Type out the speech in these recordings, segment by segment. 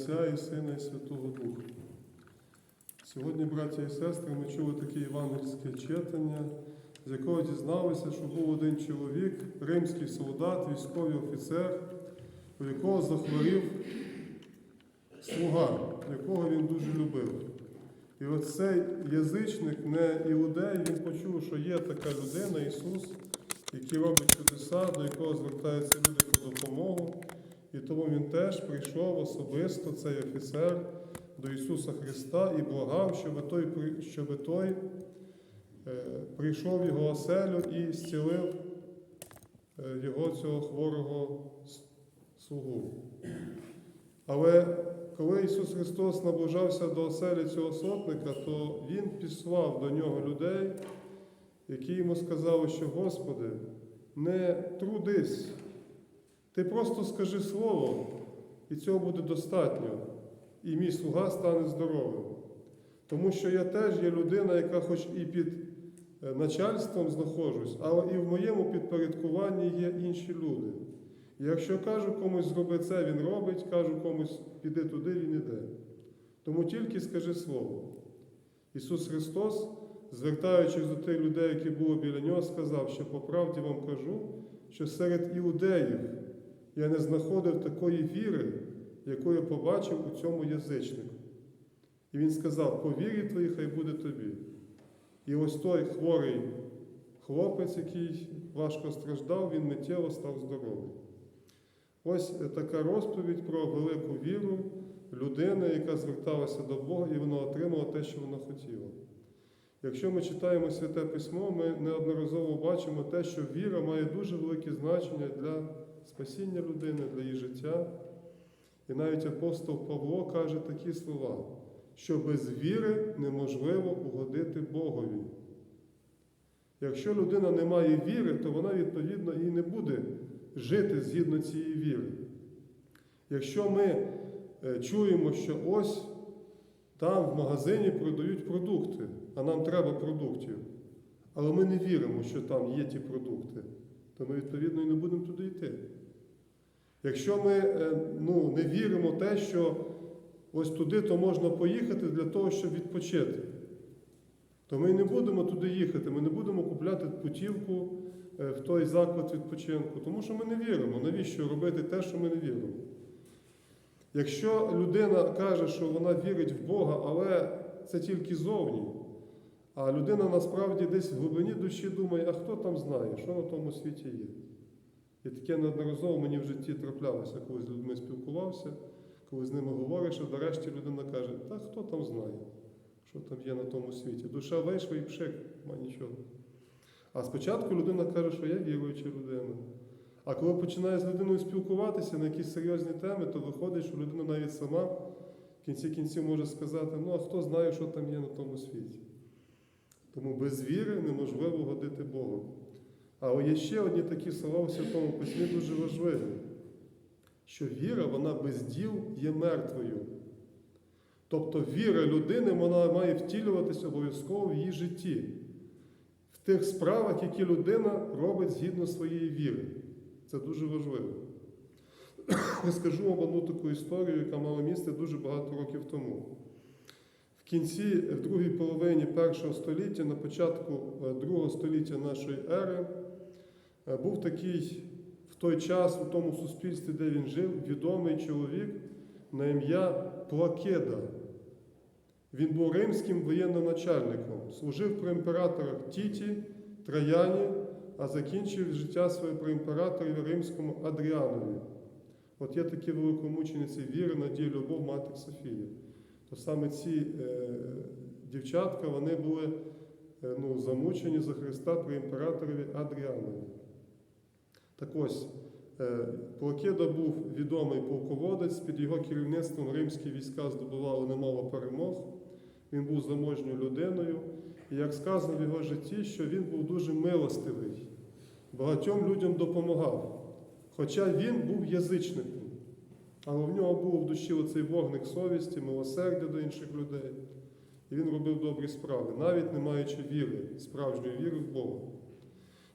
Отця і Сина і Святого Духа. Сьогодні, браті і сестри, ми чули таке євангельське читання, з якого дізналися, що був один чоловік, римський солдат, військовий офіцер, у якого захворів слуга, якого він дуже любив. І оцей язичник, не іудей, він почув, що є така людина, Ісус, який робить чудеса, до якого звертаються люди по допомогу. І тому він теж прийшов особисто, цей офіцер, до Ісуса Христа і благав, щоб той, щоб той е, прийшов в його оселю і зцілив е, його цього хворого слугу. Але коли Ісус Христос наближався до оселі цього сотника, то Він післав до нього людей, які йому сказали, що Господи, не трудись, ти просто скажи слово, і цього буде достатньо, і мій слуга стане здоровим. Тому що я теж є людина, яка хоч і під е, начальством знаходжусь, але і в моєму підпорядкуванні є інші люди. І якщо кажу комусь зроби це, він робить, кажу комусь піди туди, він іде. Тому тільки скажи слово. Ісус Христос, звертаючись до тих людей, які були біля нього, сказав, що по правді вам кажу, що серед іудеїв я не знаходив такої віри, яку побачив у цьому язичнику. І він сказав: по вірі твоїй хай буде тобі. І ось той хворий хлопець, який важко страждав, він миттєво став здоровий. Ось така розповідь про велику віру людини, яка зверталася до Бога, і вона отримала те, що вона хотіла. Якщо ми читаємо Святе Письмо, ми неодноразово бачимо те, що віра має дуже велике значення для спасіння людини, для її життя. І навіть апостол Павло каже такі слова, що без віри неможливо угодити Богові. Якщо людина не має віри, то вона, відповідно, і не буде жити згідно цієї віри. Якщо ми е, чуємо, що ось там в магазині продають продукти, а нам треба продуктів, але ми не віримо, що там є ті продукти, то ми, відповідно, і не будемо туди йти. Якщо ми е, ну, не віримо в те, що ось туди то можна поїхати для того, щоб відпочити, то ми не будемо туди їхати, ми не будемо купляти путівку е, в той заклад відпочинку, тому що ми не віримо. Навіщо робити те, що ми не віримо? Якщо людина каже, що вона вірить в Бога, але це тільки зовні, а людина насправді десь в глибині душі думає, а хто там знає, що на тому світі є. І таке неодноразово мені в житті траплялося, коли з людьми спілкувався, коли з ними говориш, а нарешті людина каже, та хто там знає, що там є на тому світі. Душа вийшла і пшик, нема нічого. А спочатку людина каже, що я віруюча людина. А коли починає з людиною спілкуватися на якісь серйозні теми, то виходить, що людина навіть сама в кінці кінців може сказати, ну а хто знає, що там є на тому світі. Тому без віри неможливо годити Богу. Але є ще одні такі слова у Святому Письмі дуже важливі, що віра, вона без діл є мертвою. Тобто віра людини вона має втілюватися обов'язково в її житті, в тих справах, які людина робить згідно своєї віри. Це дуже важливо. Розкажу вам одну таку історію, яка мала місце дуже багато років тому. Кінці, в другій половині першого століття, на початку е, другого століття нашої ери, е, був такий в той час у тому суспільстві, де він жив, відомий чоловік на ім'я Плакеда. Він був римським воєнним начальником, служив при імператорах Тіті, Траяні, а закінчив життя своє при імператорі Римському Адріанові. От є такі великомучениці віри, надії, любов, Матір Софії. То саме ці е, дівчатка вони були е, ну, замучені за Христа при імператорові Адріанові. Так ось, е, Плакеда був відомий полководець, під його керівництвом римські війська здобували немало перемог. Він був заможньою людиною. І як сказано в його житті, що він був дуже милостивий, багатьом людям допомагав. Хоча він був язичником, але в нього був в душі оцей вогник совісті, милосердя до інших людей. І він робив добрі справи, навіть не маючи віри, справжньої віри в Бога.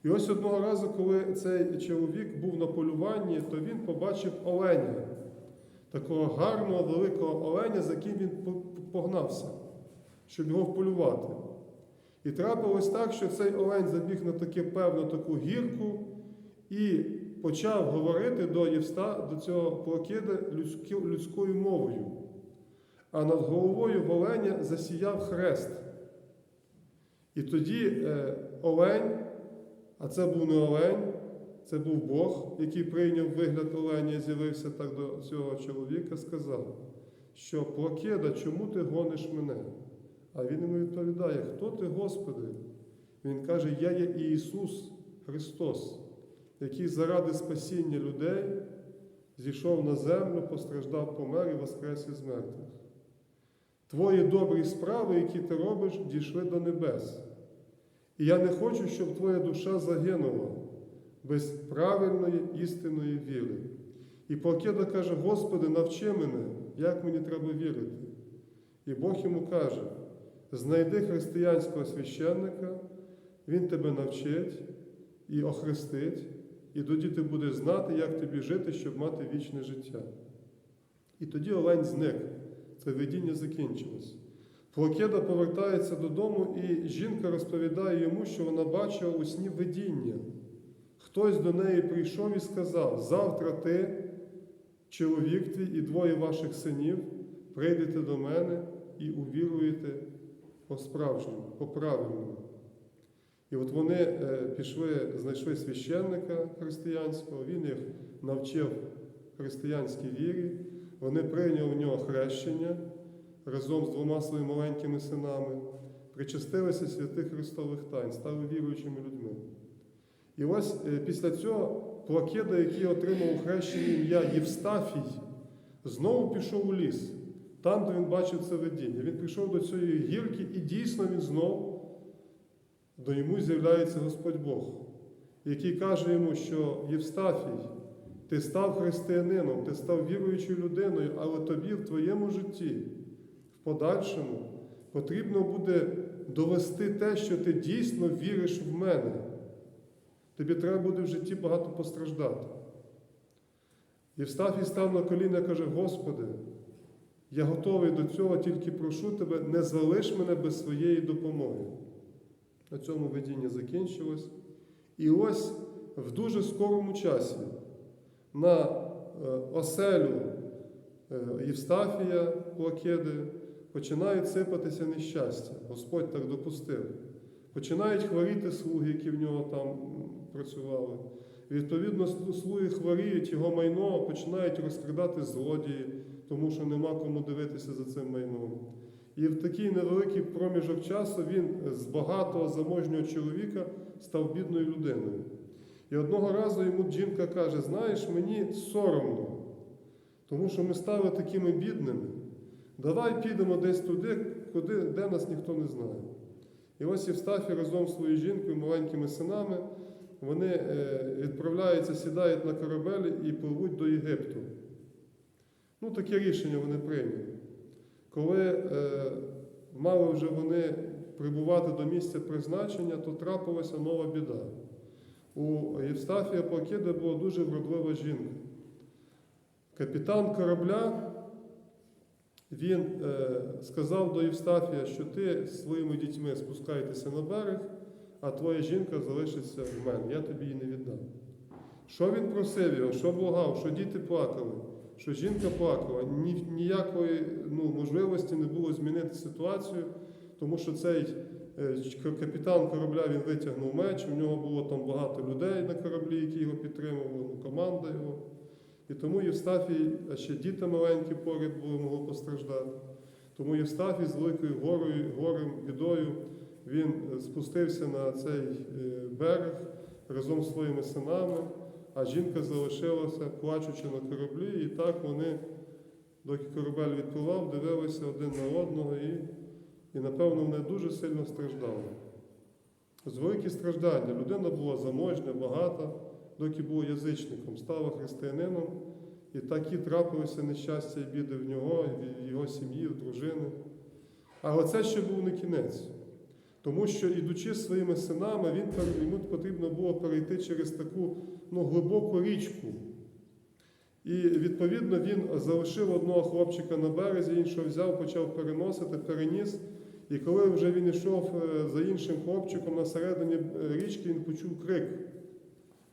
І ось одного разу, коли цей чоловік був на полюванні, то він побачив оленя. такого гарного великого оленя, за яким він погнався, щоб його вполювати. І трапилось так, що цей олень забіг на таке певну таку гірку і почав говорити до Євста, до цього плакида людсько- людською мовою. А над головою оленя засіяв хрест. І тоді е, олень, а це був не олень, це був Бог, який прийняв вигляд оленя з'явився так до цього чоловіка, сказав, що плакида, чому ти гониш мене? А він йому відповідає, хто ти, Господи? Він каже, я є Ісус Христос, який заради спасіння людей зійшов на землю, постраждав, помер і воскрес із мертвих. Твої добрі справи, які ти робиш, дійшли до небес. І я не хочу, щоб твоя душа загинула без правильної істинної віри. І Покеда каже, Господи, навчи мене, як мені треба вірити. І Бог йому каже: знайди християнського священника, він тебе навчить і охрестить, і тоді ти будеш знати, як тобі жити, щоб мати вічне життя. І тоді Олень зник. Це видіння закінчилось. Плакеда повертається додому, і жінка розповідає йому, що вона бачила у сні видіння. Хтось до неї прийшов і сказав: завтра ти, чоловік твій і двоє ваших синів, прийдете до мене і увіруєте по-справжньому, по-правильному. І от вони е, пішли, знайшли священника християнського, він їх навчив християнській вірі, вони прийняли у нього хрещення разом з двома своїми маленькими синами, причастилися святих Христових тайн, стали віруючими людьми. І ось е, після цього Плакеда, який отримав у хрещенні ім'я Євстафій, знову пішов у ліс, там, де він бачив це видіння. Він прийшов до цієї гірки, і дійсно він знов до йому з'являється Господь Бог, який каже йому, що Євстафій, ти став християнином, ти став віруючою людиною, але тобі в твоєму житті, в подальшому, потрібно буде довести те, що ти дійсно віриш в мене. Тобі треба буде в житті багато постраждати. Євстафій став на коліна і каже: Господи, я готовий до цього, тільки прошу тебе, не залиш мене без своєї допомоги. На цьому видіння закінчилось. І ось в дуже скорому часі на е, оселю е, Євстафія Плакеди починають сипатися нещастя. Господь так допустив. Починають хворіти слуги, які в нього там працювали. Відповідно, слуги хворіють, його майно починають розкрадати злодії, тому що нема кому дивитися за цим майном. І в такий невеликий проміжок часу він з багатого заможнього чоловіка став бідною людиною. І одного разу йому жінка каже: знаєш, мені соромно, тому що ми стали такими бідними. Давай підемо десь туди, куди, де нас ніхто не знає. І ось Євстафій разом з своєю жінкою, маленькими синами, вони е, відправляються, сідають на корабель і пливуть до Єгипту. Ну, таке рішення вони прийняли. Коли е, мали вже вони прибувати до місця призначення, то трапилася нова біда. У Євстафія Плакида була дуже вродлива жінка. Капітан корабля він е, сказав до Євстафія, що ти з своїми дітьми спускаєтеся на берег, а твоя жінка залишиться в мене, я тобі її не віддам. Що він просив його, що благав, що діти плакали, що жінка плакала, ні, ніякої ну, можливості не було змінити ситуацію, тому що цей е, капітан корабля він витягнув меч, у нього було там багато людей на кораблі, які його підтримували, ну, команда його. І тому Євстафій, а ще діти маленькі поряд були, могли постраждати. Тому Євстафій з великою горою, горем, бідою, він е, спустився на цей е, берег разом з своїми синами, а жінка залишилася, плачучи на кораблі, і так вони, доки корабель відпливав, дивилися один на одного і, і напевно, вони дуже сильно страждали. З великі страждання. Людина була заможня, багата доки був язичником, став християнином, і такі трапилися нещастя і біди в нього, в його сім'ї, в дружини. Але це ще був не кінець. Тому що, ідучи своїми синами, він, йому потрібно було перейти через таку ну, глибоку річку. І відповідно він залишив одного хлопчика на березі, іншого взяв, почав переносити, переніс. І коли вже він йшов е, за іншим хлопчиком на середині е, річки, він почув крик: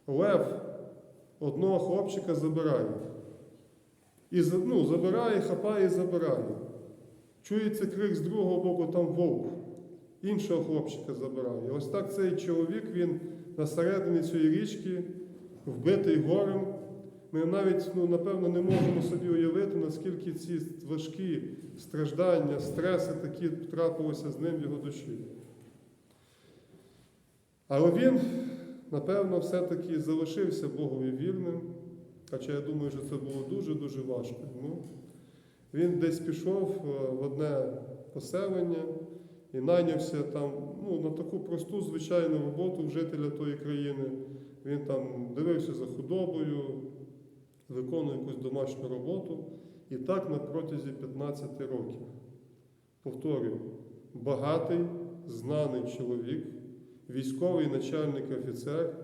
Лев одного хлопчика забирає. І ну, забирає, хапає і забирає. Чується крик з другого боку, там вовк. Іншого хлопчика забирає. Ось так цей чоловік, він на середині цієї річки, вбитий горем. Ми навіть, ну, напевно, не можемо собі уявити, наскільки ці важкі страждання, стреси такі трапилися з ним в його душі. Але він, напевно, все-таки залишився Богові вірним, хоча я думаю, що це було дуже-дуже важко йому. Він десь пішов е, в одне поселення і найнявся там ну, на таку просту звичайну роботу жителя тої країни. Він там дивився за худобою, виконував якусь домашню роботу. І так на протязі 15 років. Повторюю, багатий, знаний чоловік, військовий начальник офіцер,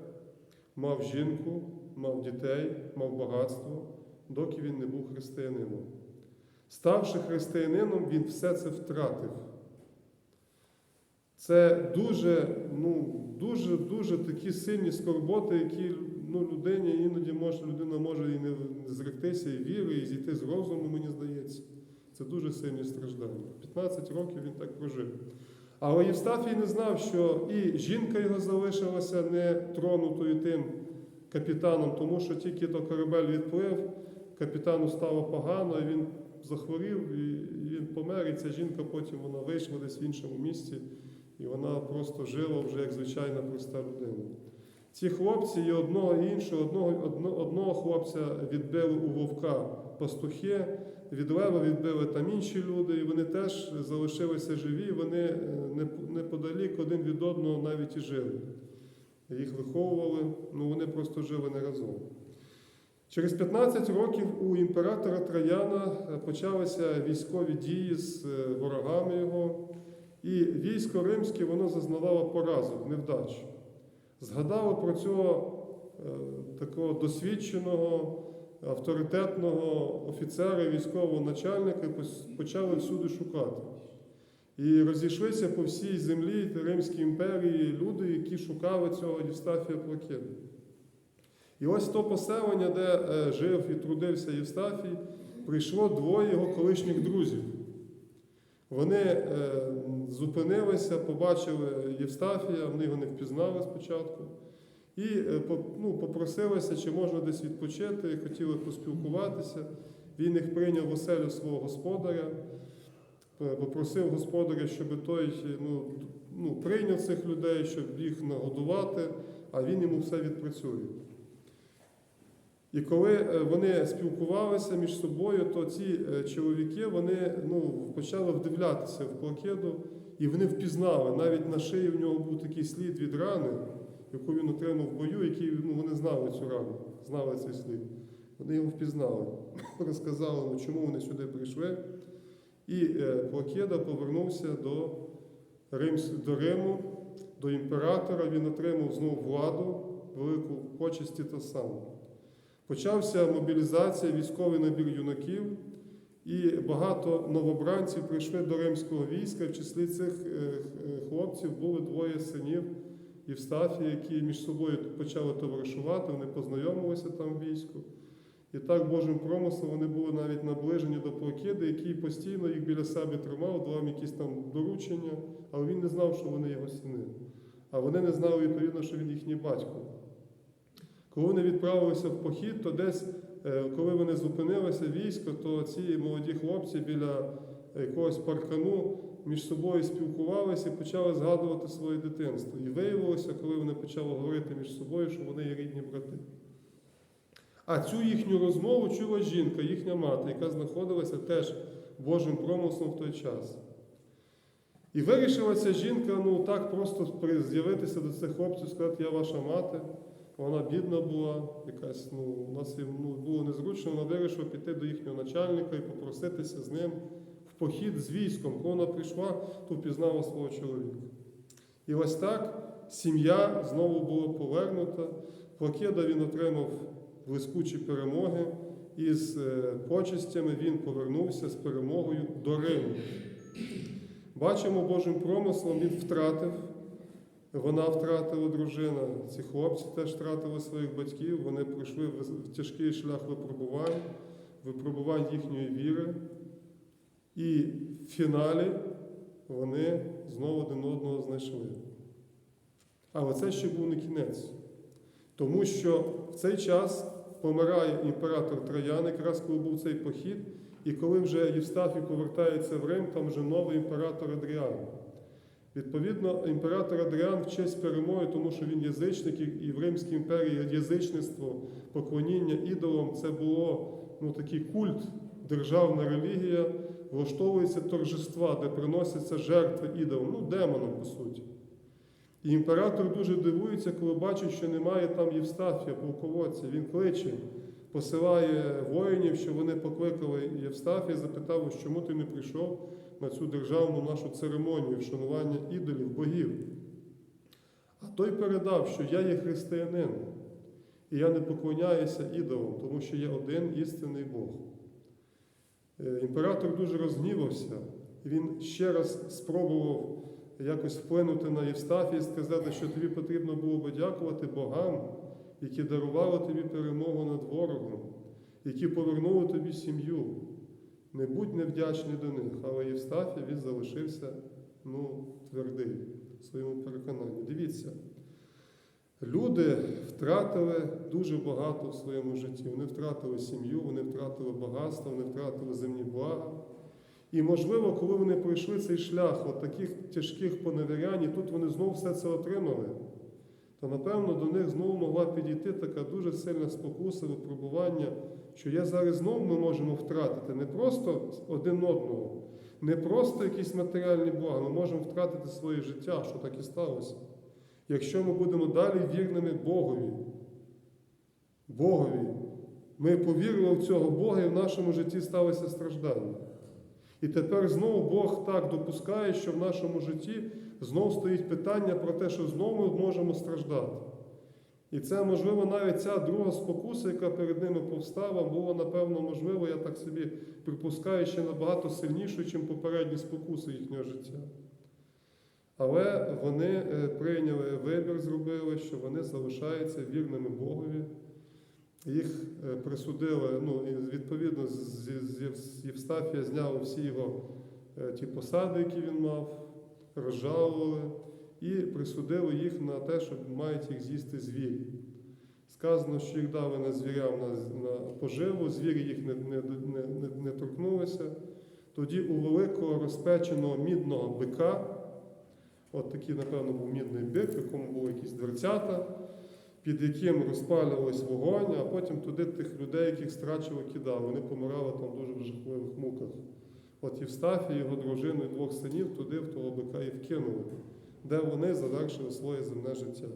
мав жінку, мав дітей, мав багатство, доки він не був християнином. Ставши християнином, він все це втратив. Це дуже, ну, дуже, дуже такі сильні скорботи, які ну, людині іноді може, людина може і не зректися і віри, і зійти з розуму, мені здається. Це дуже сильні страждання. 15 років він так прожив. Але Євстафій не знав, що і жінка його залишилася не тронутою тим капітаном, тому що тільки то корабель відплив, капітану стало погано, і він захворів, і він помер, і ця жінка потім вона вийшла десь в іншому місці, і вона просто жила вже як звичайна проста людина. Ці хлопці і одного і іншого, одного, одно- одного хлопця відбили у вовка пастухи, від лева відбили там інші люди, і вони теж залишилися живі, вони е, неподалік один від одного навіть і жили. Їх виховували, ну вони просто жили не разом. Через 15 років у імператора Трояна е, почалися військові дії з е, ворогами його, і військо римське воно зазнавало поразок, невдач. Згадали про цього е, такого досвідченого, авторитетного офіцера, військового начальника, і почали всюди шукати. І розійшлися по всій землі Римській імперії люди, які шукали цього Євстафія Плакеда. І ось то поселення, де е, жив і трудився Євстафій, прийшло двоє його колишніх друзів. Вони е, зупинилися, побачили Євстафія, вони його не впізнали спочатку. І е, ну, попросилися, чи можна десь відпочити, хотіли поспілкуватися. Він їх прийняв в оселю свого господаря, е, попросив господаря, щоб той ну, ну, прийняв цих людей, щоб їх нагодувати, а він йому все відпрацює. І коли е, вони спілкувалися між собою, то ці е, чоловіки вони ну, почали вдивлятися в плакеду, і вони впізнали. Навіть на шиї в нього був такий слід від рани, яку він отримав в бою, який ну, вони знали цю рану, знали цей слід. Вони його впізнали, розказали, ну, чому вони сюди прийшли. І е, Плакеда повернувся до, Римс, до Риму, до імператора. Він отримав знову владу, велику почесті та саме. Почався мобілізація, військовий набір юнаків, і багато новобранців прийшли до римського війська. В числі цих е, е, хлопців були двоє синів Євстафія, які між собою почали товаришувати, вони познайомилися там в війську. І так Божим промислом вони були навіть наближені до Плакиди, який постійно їх біля себе тримав, давав якісь там доручення, але він не знав, що вони його сини. А вони не знали відповідно, що він їхній батько. Коли вони відправилися в похід, то десь, е, коли вони зупинилися військо, то ці молоді хлопці біля якогось паркану між собою спілкувалися і почали згадувати своє дитинство. І виявилося, коли вони почали говорити між собою, що вони є рідні брати. А цю їхню розмову чула жінка, їхня мати, яка знаходилася теж Божим промислом в той час. І вирішила ця жінка ну так просто з'явитися до цих хлопців, сказати, я ваша мати. Вона бідна була, якась, ну, у нас їм ну, було незручно, вона вирішила піти до їхнього начальника і попроситися з ним в похід з військом. Коли вона прийшла, то впізнала свого чоловіка. І ось так сім'я знову була повернута. Плакеда він отримав блискучі перемоги, із е, почестями він повернувся з перемогою до Риму. Бачимо Божим промислом, він втратив. Вона втратила дружина. Ці хлопці теж втратили своїх батьків. Вони пройшли тяжкий шлях випробувань, випробувань їхньої віри. І в фіналі вони знову один одного знайшли. Але це ще був не кінець. Тому що в цей час помирає імператор Троян, якраз коли був цей похід, і коли вже Євстафій повертається в Рим, там вже новий імператор Адріан. Відповідно, імператор Адріан в честь перемоги, тому що він язичник, і- в Римській імперії язичництво, поклоніння ідолам це було ну, такий культ, державна релігія, влаштовуються торжества, де приносяться жертви ідолам, ну, демонам, по суті. І імператор дуже дивується, коли бачить, що немає там Євстафія, полководця. Він кличе, посилає воїнів, що вони покликали Євстафія, запитав, чому ти не прийшов на цю державну нашу церемонію вшанування ідолів, богів. А той передав, що я є християнин, і я не поклоняюся ідолам, тому що є один істинний Бог. Е, Імператор дуже розгнівався, він ще раз спробував якось вплинути на Євстафія і сказати, що тобі потрібно було би дякувати богам, які дарували тобі перемогу над ворогом, які повернули тобі сім'ю. Не будь невдячний до них, але Євстафій він залишився ну, твердий в своєму переконанні. Дивіться, люди втратили дуже багато в своєму житті. Вони втратили сім'ю, вони втратили багатство, вони втратили земні блага. І, можливо, коли вони пройшли цей шлях от таких тяжких поневірянь, і тут вони знову все це отримали, то, напевно, до них знову могла підійти така дуже сильна спокуса, випробування, що я зараз знову ми можемо втратити не просто один одного, не просто якісь матеріальні блага, ми можемо втратити своє життя, що так і сталося. Якщо ми будемо далі вірними Богові, Богові, ми повірили в цього Бога і в нашому житті сталося страждання. І тепер знову Бог так допускає, що в нашому житті знову стоїть питання про те, що знову ми можемо страждати. І це, можливо, навіть ця друга спокуса, яка перед ними повстала, була, напевно, можливо, я так собі припускаю, ще набагато сильнішою, ніж попередні спокуси їхнього життя. Але вони е, прийняли вибір, зробили, що вони залишаються вірними Богові. Їх е, присудили, ну, і відповідно, з, Євстафія зняли всі його е, ті посади, які він мав, розжалували, і присудили їх на те, що мають їх з'їсти звірі. Сказано, що їх дали на звірям на, на поживу, звірі їх не, не, не, не, не торкнулися. Тоді у великого розпеченого мідного бика, от такий, напевно, був мідний бик, в якому були якісь дверцята під яким розпалювався вогонь, а потім туди тих людей, яких страчили, кидали. Вони помирали там дуже в жахливих муках. От Євстафій, його дружину і двох синів туди, в того бика і вкинули, де вони завершили своє земне життя.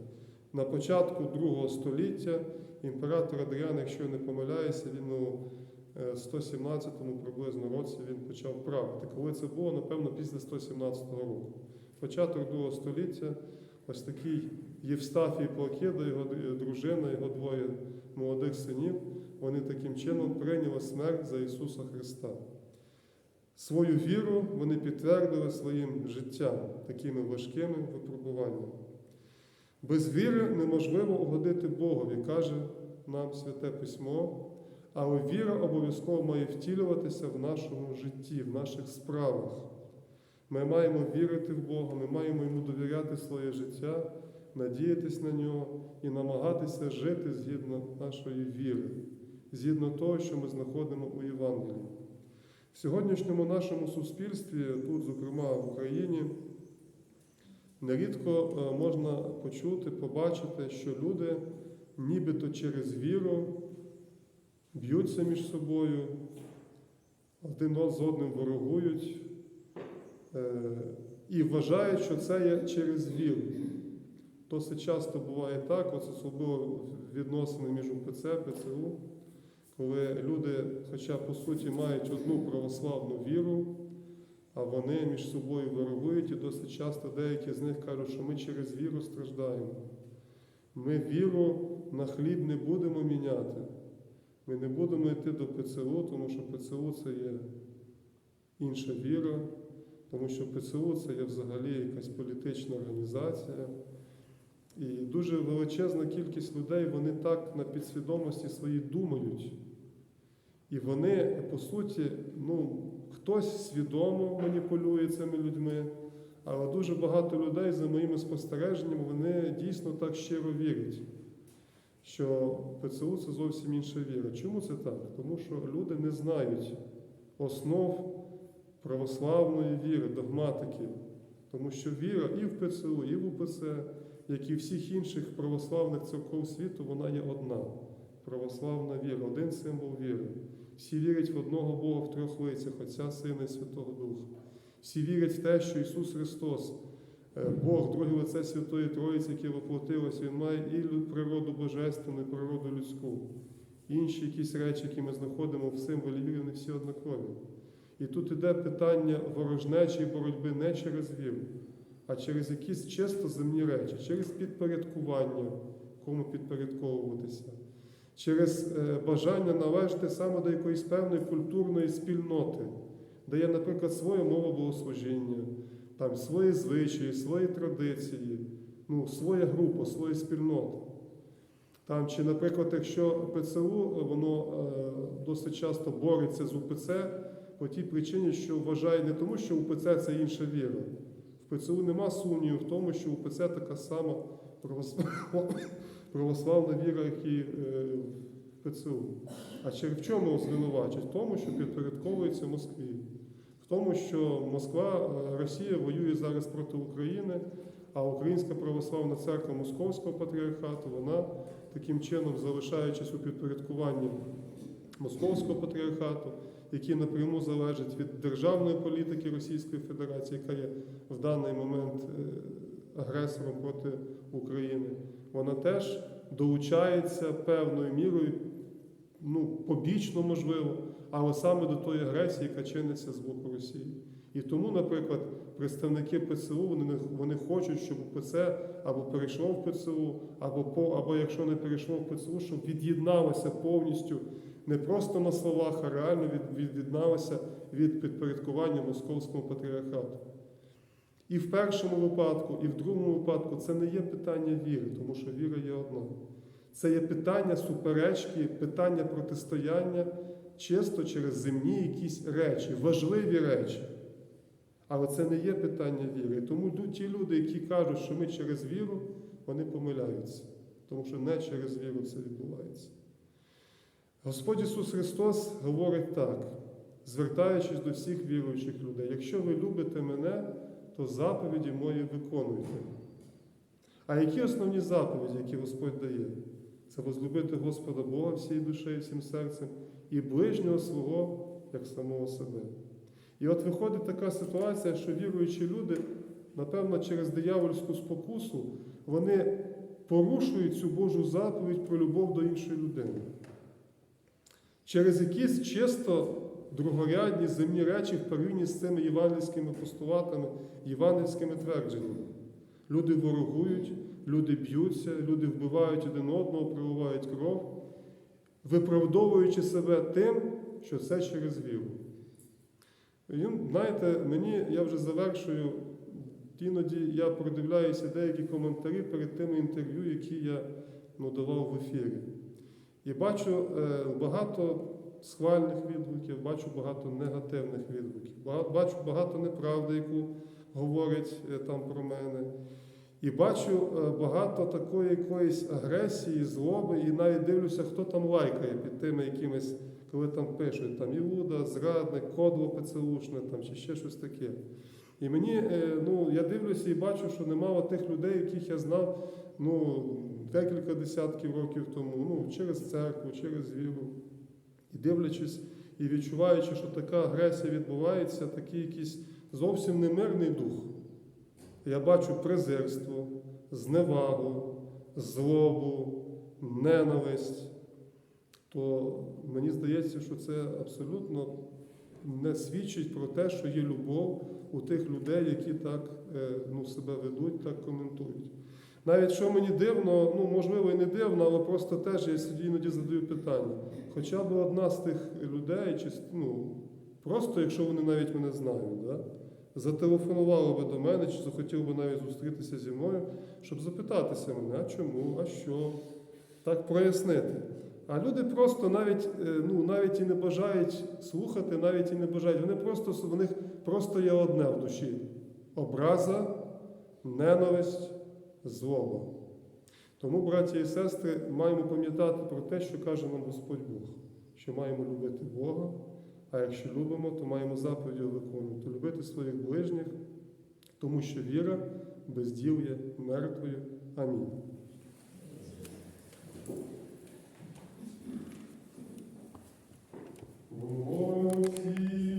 На початку другого століття імператор Адріан, якщо я не помиляюся, він у е, 117-му приблизно році він почав правити. Коли це було, напевно, після 117 року. Початок другого століття, ось такий Євстафій Плакеда, його дружина, його двоє молодих синів, вони таким чином прийняли смерть за Ісуса Христа. Свою віру вони підтвердили своїм життям, такими важкими випробуваннями. Без віри неможливо угодити Богові, каже нам Святе Письмо, але віра обов'язково має втілюватися в нашому житті, в наших справах. Ми маємо вірити в Бога, ми маємо йому довіряти своє життя надіятись на нього і намагатися жити згідно нашої віри, згідно того, що ми знаходимо у Євангелії. В сьогоднішньому нашому суспільстві, тут, зокрема в Україні, нерідко е, можна почути, побачити, що люди нібито через віру б'ються між собою, один з одним ворогують е, і вважають, що це є через віру. Досить часто буває так, особливо відносини між УПЦ, ПЦУ, коли люди, хоча по суті мають одну православну віру, а вони між собою ворогують, і досить часто деякі з них кажуть, що ми через віру страждаємо. Ми віру на хліб не будемо міняти. Ми не будемо йти до ПЦУ, тому що ПЦУ це є інша віра, тому що ПЦУ це є взагалі якась політична організація. І дуже величезна кількість людей, вони так на підсвідомості своїй думають. І вони, по суті, ну, хтось свідомо маніпулює цими людьми, але дуже багато людей, за моїми спостереженнями, вони дійсно так щиро вірять, що ПЦУ це зовсім інша віра. Чому це так? Тому що люди не знають основ православної віри, догматики. Тому що віра і в ПЦУ, і в УПЦ, як і всіх інших православних церков світу, вона є одна. Православна віра, один символ віри. Всі вірять в одного Бога в трьох лицях, Отця, Сина і Святого Духа. Всі вірять в те, що Ісус Христос, е, Бог, друге лице Святої Троїці, яке воплотилося, Він має і природу божественну, і природу людську. Інші якісь речі, які ми знаходимо в символі віри, вони всі однакові. І тут іде питання ворожнечої боротьби не через віру, а через якісь чисто земні речі, через підпорядкування, кому підпорядковуватися, через е, бажання належати саме до якоїсь певної культурної спільноти, де є, наприклад, своя мова богослужіння, там свої звичаї, свої традиції, ну, своя група, своя спільнота. Там, чи, наприклад, якщо ПЦУ, воно е, досить часто бореться з УПЦ по тій причині, що вважає не тому, що УПЦ це інша віра. ПЦУ нема сумніву в тому, що УПЦ така сама православна віра, як і е, в ПЦУ. А чи в чому звинувачують? В тому, що підпорядковується Москві. В тому, що Москва, е, Росія воює зараз проти України, а Українська православна церква Московського патріархату, вона таким чином, залишаючись у підпорядкуванні Московського патріархату, який напряму залежить від державної політики Російської Федерації, яка є в даний момент е, агресором проти України, вона теж долучається певною мірою, ну, побічно можливо, але саме до тої агресії, яка чиниться з боку Росії. І тому, наприклад, представники ПЦУ вони, вони хочуть, щоб УПЦ або перейшло в ПЦУ, або, по, або якщо не перейшло в ПЦУ, щоб від'єдналося повністю не просто на словах, а реально від, від'єдналося від підпорядкування Московському патріархату. І в першому випадку, і в другому випадку це не є питання віри, тому що віра є одна. Це є питання суперечки, питання протистояння чисто через земні якісь речі, важливі речі. Але це не є питання віри. Тому ті люди, які кажуть, що ми через віру, вони помиляються. Тому що не через віру це відбувається. Господь Ісус Христос говорить так, звертаючись до всіх віруючих людей: якщо ви любите мене, то заповіді мої виконуйте. А які основні заповіді, які Господь дає? Це возлюбити Господа Бога всією душею, всім серцем і ближнього свого як самого себе. І от виходить така ситуація, що віруючі люди, напевно, через диявольську спокусу, вони порушують цю Божу заповідь про любов до іншої людини. Через якісь чисто другорядні земні речі в порівнянні з цими євангельськими постулатами, євангельськими твердженнями. Люди ворогують, люди б'ються, люди вбивають один одного, проливають кров, виправдовуючи себе тим, що це через віру. І, знаєте, мені я вже завершую, іноді я продивляюся деякі коментарі перед тими інтерв'ю, які я ну, давав в ефірі. І бачу е, багато схвальних відгуків, бачу багато негативних відгуків, бачу багато неправди, яку говорять е, там про мене. І бачу е, багато такої якоїсь агресії, злоби, і навіть дивлюся, хто там лайкає під тими якимись, коли там пишуть там Іуда, зрадник, кодло ПЦУшне там, чи ще щось таке. І мені, ну, я дивлюся і бачу, що немало тих людей, яких я знав ну, декілька десятків років тому, ну, через церкву, через віру. І дивлячись і відчуваючи, що така агресія відбувається, такий якийсь зовсім немирний дух. Я бачу презирство, зневагу, злобу, ненависть, то мені здається, що це абсолютно не свідчить про те, що є любов у тих людей, які так е, ну, себе ведуть, так коментують. Навіть що мені дивно, ну можливо і не дивно, але просто теж я собі іноді задаю питання. Хоча б одна з тих людей, чи ну, просто якщо вони навіть мене знають, да? зателефонувала би до мене, чи захотів би навіть зустрітися зі мною, щоб запитатися мене, а чому, а що, так прояснити. А люди просто навіть, е, ну, навіть і не бажають слухати, навіть і не бажають. Вони просто в них просто є одне в душі: образа, ненависть, злоба. Тому, браті і сестри, маємо пам'ятати про те, що каже нам Господь Бог, що маємо любити Бога, а якщо любимо, то маємо заповіді виконувати, любити своїх ближніх, тому що віра без діл є мертвою. Амінь. Отці